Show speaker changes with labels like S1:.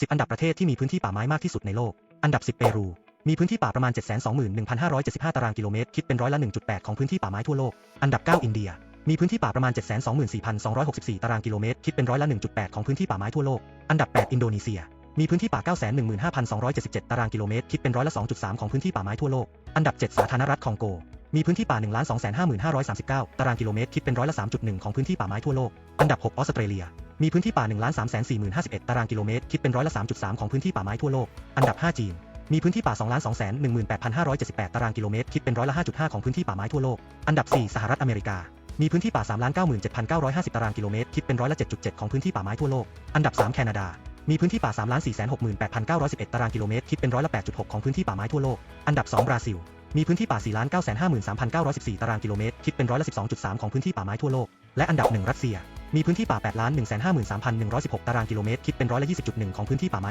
S1: 10 อันดับประเทศที่มีพื้นที่ป่าไม้มากที่สุดในโลก อันดับ 10 เปรู มีพื้นที่ป่าประมาณ 721,575 ตารางกิโลเมตร คิดเป็นร้อยละ 1.8 ของพื้นที่ป่าไม้ทั่วโลก อันดับ 9 อินเดีย มีพื้นที่ป่าประมาณ 724,264 ตารางกิโลเมตร คิดเป็นร้อยละ 1.8 ของพื้นที่ป่าไม้ทั่วโลก อันดับ 8 อินโดนีเซีย มีพื้นที่ป่า 915,277 ตารางกิโลเมตร คิดเป็นร้อยละ 2.3 ของพื้นที่ป่าไม้ทั่วโลก อันดับ 7 สาธารณรัฐคองโก มีพื้นที่ป่า 1,255,539 ตารางกิโลเมตร คิดเป็นร้อยละ 3.1 ของพื้นที่ป่าไม้ทั่วโลก อันดับ 6 ออสเตรเลีย มีพื้นที่ป่า 1 3 4 0 5 1 ตารางกิโลเมตร คิดเป็นร้อยละ 3.3 ของพื้นที่ป่าไม้ทั่วโลก อันดับ 5 จีน มีพื้นที่ป่า 2,218,578 ตารางกิโลเมตร คิดเป็นร้อยละ 5.5 ของพื้นที่ป่าไม้ทั่วโลก อันดับ 4 สหรัฐอเมริกา มีพื้นที่ป่า 3,97,950 ตารางกิโลเมตร คิดเป็นร้อยละ 7.7 ของพื้นที่ป่าไม้ทั่วโลก อันดับ 3 แคนาดา มีพื้นที่ป่า 3,468,911 ตารางกิโลเมตร คิดเป็นร้อยละ 8.6 ของพื้นที่ป่าไม้ทั่วโลก อันดับ 2 บราซิล มีพื้นที่ป่า 4,953,914 ตารางกิโลเมตร คิดเป็นร้อยละ 12.3 ของพื้นที่ป่าไม้ทั่วโลก และอันดับ 1 รัสเซีย มีพื้นที่ป่า 8,153,116 ตารางกิโลเมตร คิดเป็นร้อยละ20.1 ของพื้นที่ป่าไม้